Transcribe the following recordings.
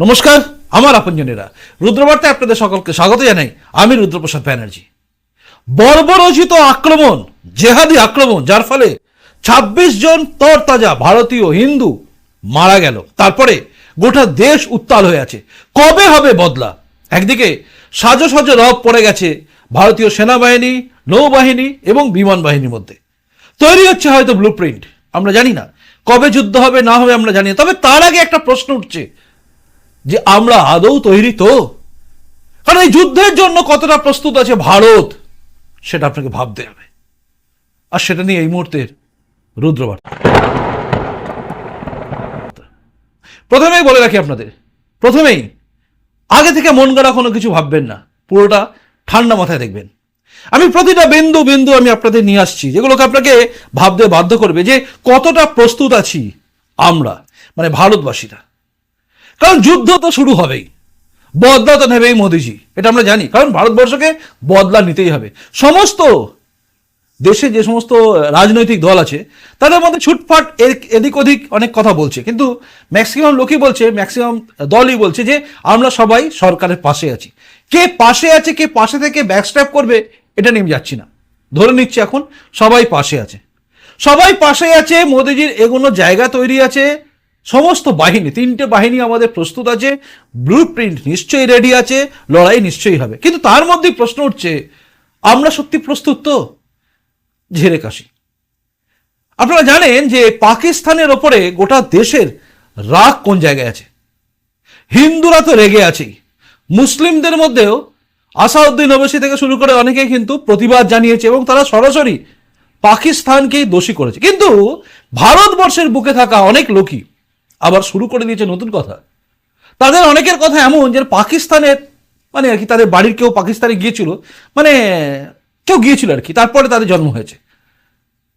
নমস্কার, আমার আপনজনেরা। রুদ্রবার্তায় আপনাদের সকলকে স্বাগত জানাই আমি রুদ্রপ্রসাদ ব্যানার্জি। বর্বরচিত আক্রমণ, জেহাদি আক্রমণ, যার ফলে ২৬ জন তরতাজা ভারতীয় হিন্দু মারা গেল। তারপরে গোটা দেশ উত্তাল হয়ে আছে। কবে হবে বদলা? একদিকে সাজো রব পড়ে গেছে ভারতীয় সেনাবাহিনী, নৌবাহিনী এবং বিমান বাহিনীর মধ্যে। তৈরি হচ্ছে হয়তো ব্লু আমরা জানি না। কবে যুদ্ধ হবে, না হবে আমরা জানি না। তবে তার আগে একটা প্রশ্ন উঠছে। যে আমরা আদৌ তৈরি তো? কারণ এই যুদ্ধের জন্য কতটা প্রস্তুত আছে ভারত, সেটা আপনাকে ভাবতে হবে। আর সেটা নিয়ে এই মুহূর্তের রুদ্রবার্তা। প্রথমেই বলে রাখি আপনাদের, প্রথমেই আগে থেকে মন গড়া কোনো কিছু ভাববেন না, পুরোটা ঠান্ডা মাথায় দেখবেন। আমি প্রতিটা বিন্দু বিন্দু আমি আপনাদের নিয়ে আসছি, যেগুলোকে আপনাকে ভাবতে বাধ্য করবে যে কতটা প্রস্তুত আছি আমরা মানে ভারতবাসীরা। কারণ যুদ্ধ তো শুরু হবেই। বদলা তো নেবেই মোদিজি, এটা আমরা জানি। কারণ ভারতবর্ষকে বদলা নিতেই হবে। সমস্ত দেশে যে সমস্ত রাজনৈতিক দল আছে, তাদের মধ্যে ছুটফাট এদিক ওদিক অনেক কথা বলছে। কিন্তু ম্যাক্সিমাম লোকই বলছে, ম্যাক্সিমাম দলই বলছে যে, আমরা সবাই সরকারের পাশে আছি। কে পাশে আছে, কে পাশে থেকে ব্যাকস্ট্যাপ করবে, এটা নিয়ে যাচ্ছি না। ধরে নিচ্ছি এখন, সবাই পাশে আছে। সবাই পাশে আছে, মোদিজির এগোনো জায়গা তৈরি আছে সমস্ত বাহিনী, তিনটে বাহিনী আমাদের প্রস্তুত আছে ব্লু প্রিন্ট নিশ্চয়ই রেডি আছে, লড়াই নিশ্চয়ই হবে। কিন্তু তার মধ্যেই প্রশ্ন উঠছে, আমরা সত্যি প্রস্তুত তো? ঝেড়ে কাশি। আপনারা জানেন যে পাকিস্তানের ওপরে গোটা দেশের রাগ কোন জায়গায় আছে? হিন্দুরা তো রেগে আছেই। মুসলিমদের মধ্যেও আসাউদ্দিন ওবেসি থেকে শুরু করে অনেকেই কিন্তু প্রতিবাদ জানিয়েছে এবং তারা সরাসরি পাকিস্তানকেই দোষী করেছে। কিন্তু ভারতবর্ষের বুকে থাকা অনেক লোকই আবার শুরু করে দিয়েছে নতুন কথা। তাদের অনেকের কথা এমন যে পাকিস্তানের মানে আর কি তাদের বাড়ির কেউ পাকিস্তানে গিয়েছিল মানে কেউ গিয়েছিল আর কি, তারপরে তাদের জন্ম হয়েছে।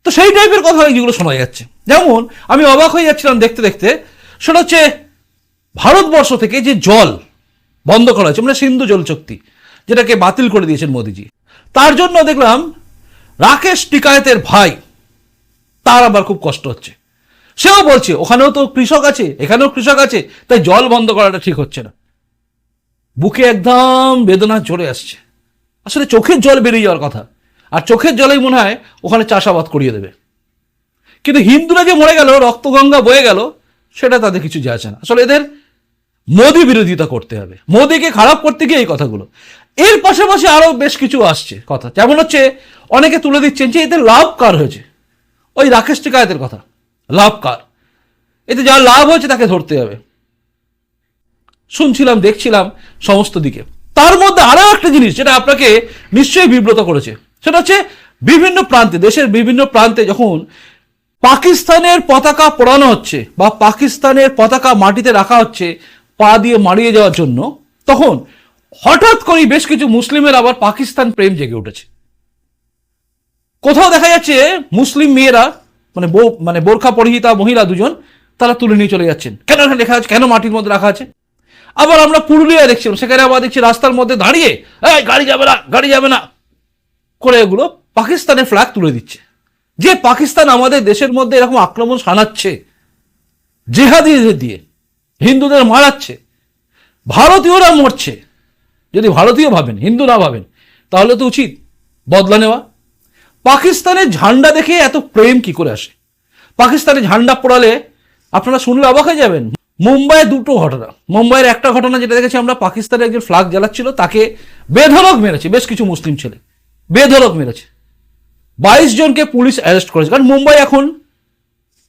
তো সেই টাইপের কথা যেগুলো শোনা যাচ্ছে। যেমন আমি অবাক হয়ে যাচ্ছিলাম দেখতে দেখতে, সেটা হচ্ছে ভারতবর্ষ থেকে যে জল বন্ধ করা হয়েছে মানে সিন্ধু জল চুক্তি, যেটাকে বাতিল করে দিয়েছেন মোদিজি, তার জন্য দেখলাম রাকেশ টিকায়েতের ভাই, তার আবার খুব কষ্ট হচ্ছে। সেও বলছে, ওখানেও তো কৃষক আছে, এখানেও কৃষক আছে, তাই জল বন্ধ করাটা ঠিক হচ্ছে না। বুকে একদম বেদনা চলে আসছে। আসলে চোখের জল বেরিয়ে যাওয়ার কথা। আর চোখের জলেই মনে হয় ওখানে চাষাবাদ করিয়ে দেবে। কিন্তু হিন্দুরা যে মরে গেল, রক্তগঙ্গা বয়ে গেল, সেটা তাদের কিছু যায় না। আসলে এদের মোদি বিরোধিতা করতে হবে। মোদিকে খারাপ করতে গিয়ে এই কথাগুলো। এর পাশাপাশি আরও বেশ কিছু আসছে কথা। যেমন হচ্ছে, অনেকে তুলে দিচ্ছেন যে এদের লাভ কার হয়েছে? ওই রাকেশ টিকায়তের কথা। লাভ কার? এতে যা লাভ হয়েছে তাকে ধরতে হবে। শুনছিলাম, দেখছিলাম সমস্ত দিকে। তার মধ্যে আরও একটা জিনিস যেটা আপনাকে নিশ্চয়ই বিব্রত করেছে। সেটা হচ্ছে বিভিন্ন প্রান্তে, দেশের বিভিন্ন প্রান্তে যখন পাকিস্তানের পতাকা পোড়ানো হচ্ছে বা পাকিস্তানের পতাকা মাটিতে রাখা হচ্ছে, পা দিয়ে মারিয়ে যাওয়ার জন্য, তখন হঠাৎ করেই বেশ কিছু মুসলিমের আবার পাকিস্তান প্রেম জেগে উঠেছে। কোথাও দেখা যাচ্ছে মুসলিম মেয়েরা মানে বউ মানে বোরখা পরিহিতা মহিলা দুজন, তারা তুলে নিয়ে চলে যাচ্ছেন। কেন এখানে লেখা আছে? কেন মাটির মধ্যে রাখা আছে? আবার আমরা পুরুলিয়ায় দেখছিলাম সেখানে আবার দেখছি রাস্তার মধ্যে দাঁড়িয়ে, এই, গাড়ি যাবে না, গাড়ি যাবে না। করে এগুলো পাকিস্তানের ফ্ল্যাগ তুলে দিচ্ছে। যে পাকিস্তান আমাদের দেশের মধ্যে এরকম আক্রমণ সানাচ্ছে জেহাদিদের দিয়ে, হিন্দুদের মারাচ্ছে, ভারতীয়রা মরছে। যদি ভারতীয় ভাবেন, হিন্দু না ভাবেন, তাহলে তো উচিত বদলা নেওয়া। পাকিস্তানের ঝান্ডা দেখে এত প্রেম কি করে আসে? পাকিস্তানে ঝান্ডা পড়ালে আপনারা শুনলে অবাক হয়ে যাবেন। মুম্বাইয়ে দুটো ঘটনা। মুম্বাইয়ের একটা ঘটনা যেটা দেখেছি আমরা পাকিস্তানের একজন ফ্লাগ জ্বালাচ্ছিল, তাকে বেধরক মেরেছে, বেশ কিছু মুসলিম ছেলে। বেধরক মেরেছে। বাইশ জনকে পুলিশ অ্যারেস্ট করেছে। কারণ মুম্বাই এখন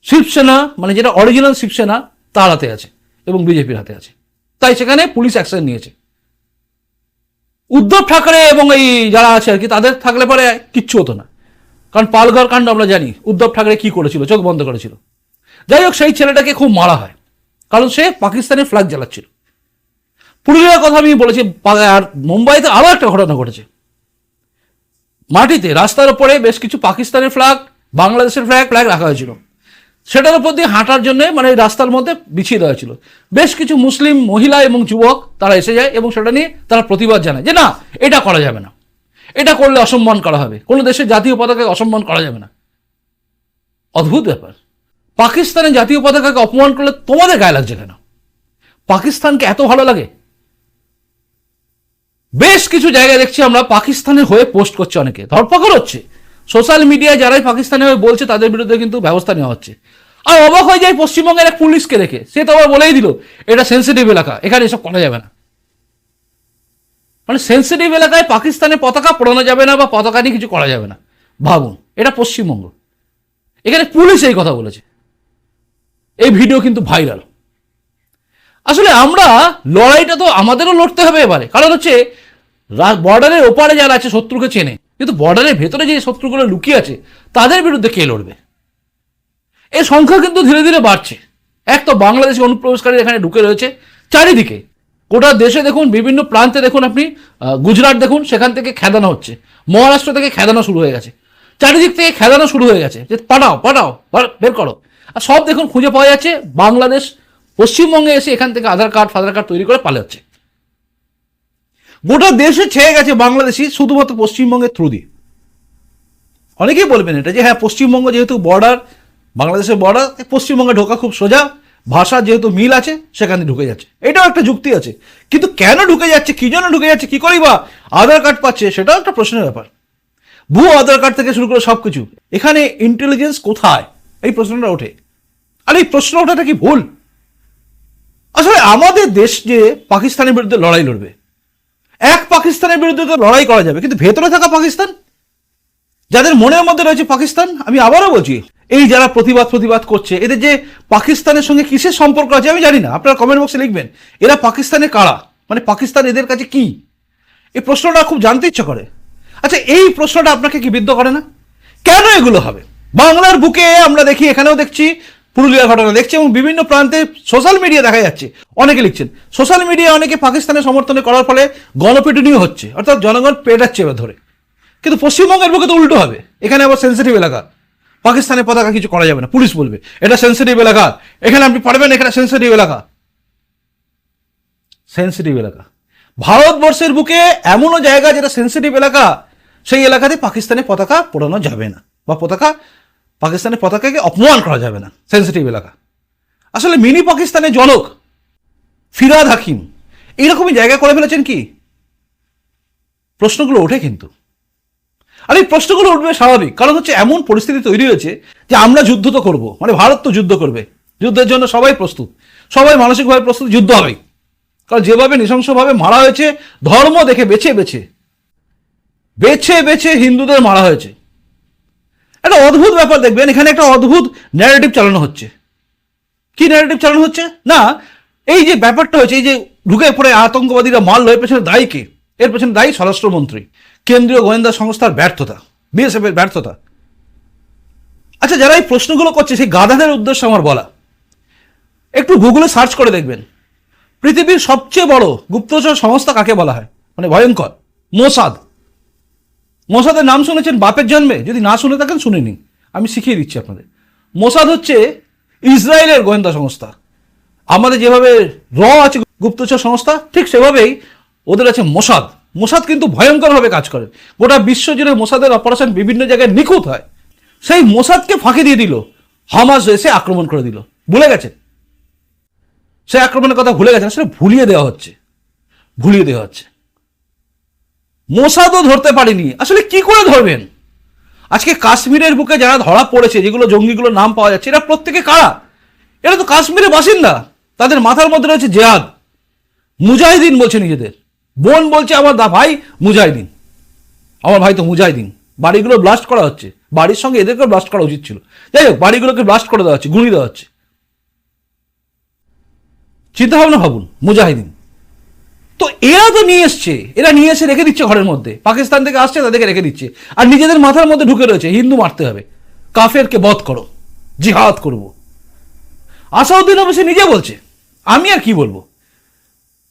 শিবসেনা মানে যেটা অরিজিনাল শিবসেনা, তার হাতে আছে এবং বিজেপির হাতে আছে। তাই সেখানে পুলিশ অ্যাকশন নিয়েছে। উদ্ধব ঠাকরে এবং এই যারা আছে আর কি, তাদের থাকলে পরে কিচ্ছু হতো না। কারণ পালঘর কাণ্ড আমরা জানি। উদ্ধব ঠাকরে কি করেছিল? চোখ বন্ধ করেছিল। যাই হোক, সেই ছেলেটাকে খুব মারা হয়। কারণ সে পাকিস্তানের ফ্ল্যাগ জ্বালাচ্ছিল। পুরুলিয়ার কথা আমি বলেছি আর মুম্বাইতে আরও একটা ঘটনা ঘটেছে। মাটিতে রাস্তার উপরে বেশ কিছু পাকিস্তানের ফ্ল্যাগ বাংলাদেশের ফ্ল্যাগ ফ্ল্যাগ রাখা হয়েছিল। সেটার উপর দিয়ে হাঁটার জন্য মানে রাস্তার মধ্যে বিছিয়ে দেওয়া হয়েছিল। বেশ কিছু মুসলিম মহিলা এবং যুবক তারা এসে যায় এবং সেটা নিয়ে তারা প্রতিবাদ জানায় যে, না, এটা করা যাবে না। এটা করলে অসম্মান করা হবে। কোনো দেশের জাতীয় পতাকাকে অসম্মান করা যাবে না। অদ্ভুত ব্যাপার। পাকিস্তানের জাতীয় পতাকাকে অপমান করলে তোমাদের গায়ে লাগছে কেন? পাকিস্তানকে এত ভালো লাগে? বেশ কিছু জায়গায় দেখছি আমরা পাকিস্তানের হয়ে পোস্ট করছে অনেকে। ধরপাকড় হচ্ছে। সোশ্যাল মিডিয়ায় যারাই পাকিস্তানের হয়ে বলছে, তাদের বিরুদ্ধে কিন্তু ব্যবস্থা নেওয়া হচ্ছে। আর অবাক হয়ে যায় পশ্চিমবঙ্গের এক পুলিশকে রেখে সে তো আবার বলেই দিল, এটা সেন্সিটিভ এলাকা, এখানে এসব করা যাবে না। মানে সেন্সিটিভ এলাকায় পাকিস্তানের পতাকা পড়ানো যাবে না বা পতাকা নিয়ে কিছু করা যাবে না। ভাবুন, এটা পশ্চিমবঙ্গ। এখানে পুলিশ এই কথা বলেছে। এই ভিডিও কিন্তু ভাইরাল আসলে আমরা লড়াইটা তো আমাদেরও লড়তে হবে এবারে। কারণ হচ্ছে বর্ডারের ওপারে যারা আছে, শত্রুকে চেনে। কিন্তু বর্ডারের ভেতরে যে শত্রুগুলো লুকিয়ে আছে, তাদের বিরুদ্ধে কে লড়বে? এর সংখ্যা কিন্তু ধীরে ধীরে বাড়ছে। এক তো বাংলাদেশি অনুপ্রবেশকারী এখানে ঢুকে রয়েছে। চারিদিকে গোটা দেশে দেখুন, বিভিন্ন প্রান্তে দেখুন আপনি গুজরাট দেখুন, সেখান থেকে খেদানো হচ্ছে। মহারাষ্ট্র থেকে খেদানো শুরু হয়ে গেছে। চারিদিক থেকে খেদানো শুরু হয়ে গেছে। যে পাঠাও পাঠাও বার- করো। আর সব দেখুন, খুঁজে পাওয়া যাচ্ছে, বাংলাদেশ পশ্চিমবঙ্গে এসে এখান থেকে আধার কার্ড, ফাধার কার্ড তৈরি করে পালাচ্ছে। গোটা দেশে ছেয়ে গেছে বাংলাদেশি, শুধুমাত্র পশ্চিমবঙ্গের থ্রু দিয়ে। অনেকেই বলবেন এটা যে হ্যাঁ পশ্চিমবঙ্গ যেহেতু বর্ডার বাংলাদেশের বর্ডার পশ্চিমবঙ্গে ঢোকা খুব সোজা। ভাষা যেহেতু মিল আছে, সেখানে ঢুকে যাচ্ছে। এটাও একটা যুক্তি আছে। কিন্তু কেন ঢুকে যাচ্ছে, কি জন্য ঢুকে যাচ্ছে, কি করেই বা? আধার কার্ড পাচ্ছে, সেটাও একটা প্রশ্নের ব্যাপার। ভুয়ো আধার কার্ড থেকে শুরু করে সব কিছু এখানে ইন্টেলিজেন্স কোথায়? এই প্রশ্নটা ওঠে। আর এই প্রশ্ন ওঠাটা কি ভুল? আসলে আমাদের দেশ যে পাকিস্তানের বিরুদ্ধে লড়াই লড়বে, এক পাকিস্তানের বিরুদ্ধে তো লড়াই করা যাবে, কিন্তু ভেতরে থাকা পাকিস্তান? যাদের মনের মধ্যে রয়েছে পাকিস্তান, আমি আবারও বলছি এই যারা প্রতিবাদ প্রতিবাদ করছে, এদের যে পাকিস্তানের সঙ্গে কিসের সম্পর্ক আছে আমি জানি না, আপনারা কমেন্ট বক্সে লিখবেন। এরা পাকিস্তানে কারা? মানে পাকিস্তান এদের কাছে কি? এই প্রশ্নটা খুব জানতে ইচ্ছা করে। আচ্ছা এই প্রশ্নটা আপনাকে কি বিদ্ধ করে না? কেন এগুলো হবে? বাংলার বুকে আমরা দেখি, এখানেও দেখছি, পুরুলিয়ার ঘটনা দেখছি এবং বিভিন্ন প্রান্তে সোশ্যাল মিডিয়া দেখা যাচ্ছে। অনেকে লিখছেন সোশ্যাল মিডিয়া অনেকে পাকিস্তানের সমর্থনে করার ফলে গণপিটুনিও হচ্ছে, অর্থাৎ জনগণ পেটাচ্ছে এবার ধরে। কিন্তু পশ্চিমবঙ্গের বুকে তো উল্টো হবে, এখানে আবার সেন্সিটিভ এলাকা। পাকিস্তানের পতাকা কিছু করা যাবে না। পুলিশ বলবে, এটা সেন্সিটিভ এলাকা। এখানে আপনি পারবেন, এখানে সেন্সিটিভ এলাকা। সেন্সিটিভ এলাকা। ভারতবর্ষের বুকে এমনও জায়গা যেটা সেন্সিটিভ এলাকা, সেই এলাকাতে পাকিস্তানের পতাকা পোড়ানো যাবে না। বা পতাকা, পাকিস্তানের পতাকাকে অপমান করা যাবে না। সেন্সিটিভ এলাকা। আসলে মিনি পাকিস্তানের জনক ফিরাদ হাকিম এইরকমই জায়গা করে ফেলেছেন কি? প্রশ্নগুলো ওঠে কিন্তু। আর এই প্রশ্নগুলো উঠবে স্বাভাবিক। কারণ হচ্ছে এমন পরিস্থিতি তৈরি হয়েছে যে আমরা যুদ্ধ তো করব। মানে ভারত তো যুদ্ধ করবে। যুদ্ধের জন্য সবাই প্রস্তুত। সবাই মানসিকভাবে প্রস্তুত, যুদ্ধ হবেই। কারণ যেভাবে নৃশংসভাবে মারা হয়েছে, ধর্ম দেখে বেছে বেছে বেছে বেছে হিন্দুদের মারা হয়েছে। একটা অদ্ভুত ব্যাপার দেখবেন, এখানে একটা অদ্ভুত ন্যারেটিভ চালানো হচ্ছে। কি ন্যারেটিভ চালানো হচ্ছে? না, এই যে ব্যাপারটা হয়েছে, এই যে ঢুকে পড়ে আতঙ্কবাদীরা মারলো এর পেছনে দায়ী কে? এর পেছনে দায়ী স্বরাষ্ট্রমন্ত্রী। কেন্দ্রীয় গোয়েন্দা সংস্থার ব্যর্থতা বিএসএফ এর ব্যর্থতা। আচ্ছা যারা এই প্রশ্নগুলো করছে, সেই গাধাদের উদ্দেশ্যে আমার বলা। একটু গুগলে সার্চ করে দেখবেন। পৃথিবীর সবচেয়ে বড় গুপ্তচর সংস্থা কাকে বলা হয়? মানে ভয়ঙ্কর, মোসাদ। মোসাদের নাম শুনেছেন, বাপের জন্মে। যদি না শুনে থাকেন, শুনে নিন। আমি শিখিয়ে দিচ্ছি আপনাদের। মোসাদ হচ্ছে ইসরায়েলের গোয়েন্দা সংস্থা। আমাদের যেভাবে র আছে গুপ্তচর সংস্থা, ঠিক সেভাবেই ওদের আছে মোসাদ। মোসাদ কিন্তু ভয়ঙ্করভাবে কাজ করে। গোটা বিশ্ব জুড়ে মোসাদের অপারেশন বিভিন্ন জায়গায় নিখুঁত হয়। সেই মোসাদকে ফাঁকি দিয়ে দিল। হামাস এসে আক্রমণ করে দিল। ভুলে গেছে? সে আক্রমণের কথা ভুলে গেছেন সেটা ভুলিয়ে দেওয়া হচ্ছে। ভুলিয়ে দেওয়া হচ্ছে। মোসাদও ধরতে পারেনি। আসলে কি করে ধরবেন? আজকে কাশ্মীরের বুকে যারা ধরা পড়েছে, যেগুলো জঙ্গিগুলোর নাম পাওয়া যাচ্ছে, এরা প্রত্যেকে কারা? এরা তো কাশ্মীরের বাসিন্দা। তাদের মাথার মধ্যে রয়েছে জেহাদ। মুজাহিদিন বলছে নিজেদের। বোন বলছে, আমার দা ভাই মুজাহিদিন। আমার ভাই তো মুজাহিদিন। বাড়িগুলো ব্লাস্ট করা হচ্ছে। বাড়ির সঙ্গে এদেরকেও ব্লাস্ট করা উচিত ছিল। যাই হোক, বাড়িগুলোকে ব্লাস্ট করে দেওয়া হচ্ছে গুঁড়ি দেওয়া হচ্ছে। চিন্তা ভাবনা ভাবুন মুজাহিদিন। তো এরা তো নিয়ে এসছে, এরা নিয়ে এসে রেখে দিচ্ছে ঘরের মধ্যে। পাকিস্তান থেকে আসছে, তাদেরকে রেখে দিচ্ছে। আর নিজেদের মাথার মধ্যে ঢুকে রয়েছে, হিন্দু মারতে হবে। কাফেরকে বধ করো, জিহাদ করব। আসাউদ্দিন অবশ্যই নিজে বলছে, আমি আর কি বলব?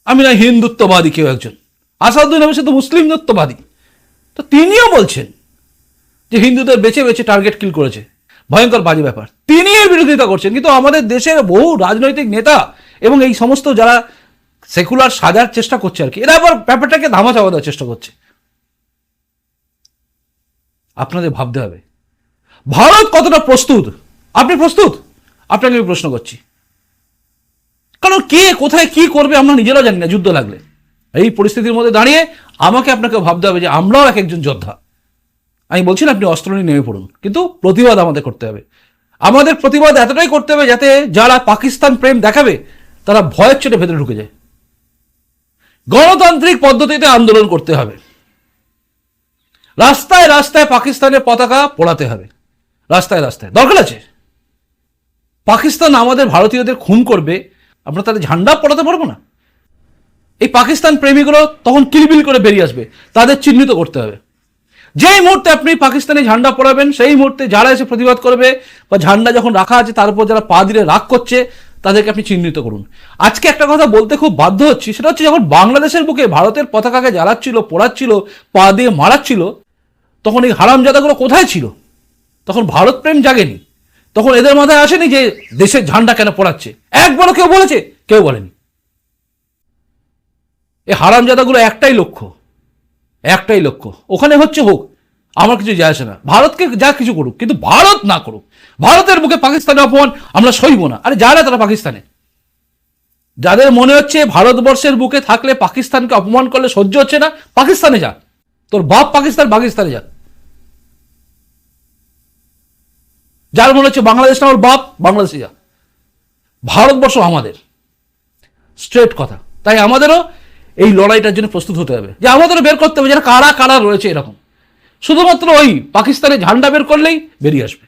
আমি না হিন্দুত্ববাদী কেউ একজন। আসাউদ্দিন অবশ্যই তো মুসলিমত্ববাদী। তো তিনিও বলছেন যে হিন্দুদের বেছে বেছে টার্গেট কিল করেছে। ভয়ঙ্কর, বাজে ব্যাপার। তিনি এর বিরোধিতা করছেন। কিন্তু আমাদের দেশের বহু রাজনৈতিক নেতা এবং এই সমস্ত যারা সেকুলার সাজার চেষ্টা করছে আর কি, এরা আবার ব্যাপারটাকে ধামা চাপা দেওয়ার চেষ্টা করছে। আপনাদের ভাবতে হবে। ভারত কতটা প্রস্তুত? আপনি প্রস্তুত? আপনাকে আমি প্রশ্ন করছি। কারণ কে কোথায় কি করবে আমরা নিজেরাও জানি না, যুদ্ধ লাগলে। এই পরিস্থিতির মধ্যে দাঁড়িয়ে আমাকে আপনাকে ভাবতে হবে যে আমরাও এক একজন যোদ্ধা। আমি বলছি না আপনি অস্ত্র নিয়ে নেমে পড়ুন, কিন্তু প্রতিবাদ আমাদের করতে হবে। আমাদের প্রতিবাদ এতটাই করতে হবে যাতে যারা পাকিস্তান প্রেম দেখাবে, তারা ভয়ের চোটে ভেতরে ঢুকে যায়। গণতান্ত্রিক পদ্ধতিতে আন্দোলন করতে হবে। রাস্তায় রাস্তায় পাকিস্তানের পতাকা পোড়াতে হবে। রাস্তায় রাস্তায়। দরকার আছে? পাকিস্তান আমাদের ভারতীয়দের খুন করবে আমরা তাদের ঝান্ডা পড়াতে পারব না। এই পাকিস্তান প্রেমীগুলো তখন কিলবিল করে বেরিয়ে আসবে, তাদের চিহ্নিত করতে হবে। যেই মুহূর্তে আপনি পাকিস্তানে ঝান্ডা পড়াবেন, সেই মুহূর্তে যারা এসে প্রতিবাদ করবে বা ঝান্ডা যখন রাখা আছে, তার উপর যারা পা দিলে রাগ করছে, তাদেরকে আপনি চিহ্নিত করুন। আজকে একটা কথা বলতে খুব বাধ্য হচ্ছি, সেটা হচ্ছে যখন বাংলাদেশের বুকে ভারতের পতাকাকে জ্বালাচ্ছিল, পোড়াচ্ছিল, পা দিয়ে মারাচ্ছিল, তখন এই হারামজাদাগুলো কোথায় ছিল? তখন ভারত প্রেম জাগেনি। তখন এদের মাথায় আসেনি যে দেশের ঝান্ডা কেন পড়াচ্ছে। একবারও কেউ বলেছে, কেউ বলেনি। এই হারামজাদাগুলো একটাই লক্ষ্য একটাই লক্ষ্য। ওখানে হচ্ছে হোক, আমার কিছু যায় আসে না। ভারতকে যা কিছু করুক, কিন্তু ভারত না করুক। ভারতের বুকে পাকিস্তানের অপমান, আমরা সইব না। আরে যারা তারা পাকিস্তানে। যাদের মনে হচ্ছে ভারতবর্ষের বুকে থাকলে পাকিস্তানকে অপমান করলে সহ্য হচ্ছে না, পাকিস্তানে যা। তোর বাপ পাকিস্তান, পাকিস্তানে যা। যার মনে হচ্ছে বাংলাদেশ না, ওর বাপ বাংলাদেশে যা ভারতবর্ষ আমাদের। স্ট্রেট কথা। তাই আমাদেরও এই লড়াইটার জন্য প্রস্তুত হতে হবে। যে আমাদেরও বের করতে হবে যারা কারা কারা রয়েছে এরকম। শুধুমাত্র ওই পাকিস্তানের ঝান্ডা বের করলেই বেরিয়ে আসবে।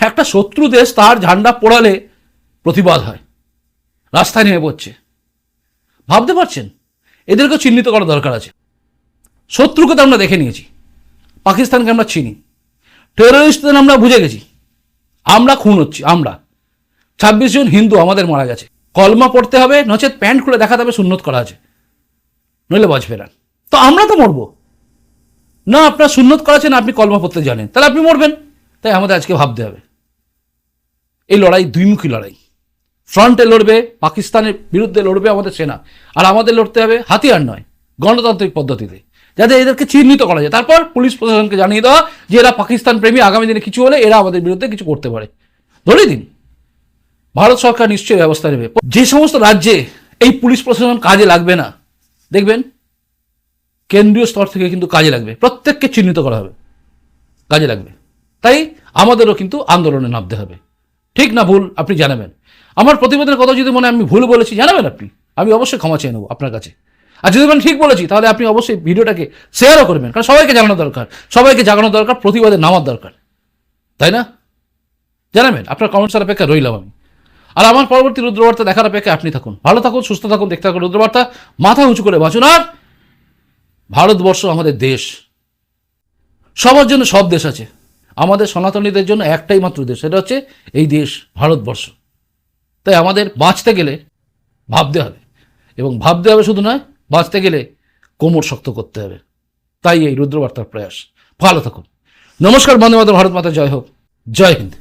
একটা শত্রু দেশ তার ঝান্ডা পোড়ালে প্রতিবাদ হয়। রাস্তায় নেমে পড়ছে। ভাবতে পারছেন? এদেরকে চিহ্নিত করা দরকার আছে। শত্রুকে তো আমরা দেখে নিয়েছি। পাকিস্তানকে আমরা চিনি। টেরোরিস্টদের আমরা বুঝে গেছি। আমরা খুন হচ্ছি, আমরা। ছাব্বিশ জন হিন্দু আমাদের মারা গেছে। কলমা পড়তে হবে, নচেত প্যান্ট খুলে দেখাতে হবে, সুন্নত করা আছে। নইলে বাঁচবে না। তো আমরা তো মরবো। না, আপনার সুন্নত করা আছে, না আপনি কলমা পড়তে জানেন। তাহলে আপনি মরবেন। তাই আমাদের আজকে ভাবতে হবে। এই লড়াই দুইমুখী লড়াই। ফ্রন্টে লড়বে, পাকিস্তানের বিরুদ্ধে লড়বে আমাদের সেনা। আর আমাদের লড়তে হবে হাতিয়ার নয়, গণতান্ত্রিক পদ্ধতিতে। যাতে এদেরকে চিহ্নিত করা যায়। তারপর পুলিশ প্রশাসনকে জানিয়ে দেওয়া যে এরা পাকিস্তান প্রেমী, আগামী দিনে কিছু হলে এরা আমাদের বিরুদ্ধে কিছু করতে পারে। ধরে দিন, ভারত সরকার নিশ্চয়ই ব্যবস্থা নেবে। যে সমস্ত রাজ্যে এই পুলিশ প্রশাসন কাজে লাগবে না, দেখবেন কেন্দ্রীয় স্তর থেকে কিন্তু কাজে লাগবে। প্রত্যেককে চিহ্নিত করা হবে, কাজে লাগবে। তাই আমাদেরও কিন্তু আন্দোলনে নামতে হবে। ঠিক না ভুল, আপনি জানাবেন। আমার প্রতিবেদনের কথা যদি মনে আমি ভুল বলেছি, জানাবেন আপনি। আমি অবশ্যই ক্ষমা চেয়ে নেব আপনার কাছে। আর যদি আমি ঠিক বলেছি, তাহলে আপনি অবশ্যই ভিডিওটাকে শেয়ারও করবেন। কারণ সবাইকে জানানো দরকার। সবাইকে জাগানো দরকার, প্রতিবাদে নামার দরকার। তাই না? জানাবেন, আপনার কমেন্টসের অপেক্ষা রইলাম আমি। আর আমার পরবর্তী রুদ্রবার্তা দেখার অপেক্ষা আপনি থাকুন। ভালো থাকুন, সুস্থ থাকুন, দেখতে থাকুন রুদ্রবার্তা। মাথা উঁচু করে বাঁচুন আর ভারতবর্ষ আমাদের দেশ। সবার জন্য সব দেশ আছে। আমাদের সনাতনীদের জন্য একটাই মাত্র দেশ, সেটা হচ্ছে এই দেশ, ভারতবর্ষ। তাই আমাদের বাঁচতে গেলে ভাবতে হবে। এবং ভাবতে হবে শুধু নয় বাঁচতে গেলে কোমর শক্ত করতে হবে। তাই এই রুদ্রবার্তার প্রয়াস। ভালো থাকুন। নমস্কার বন্দে মাতা ভারত মাতা, জয় হোক। জয় হিন্দ।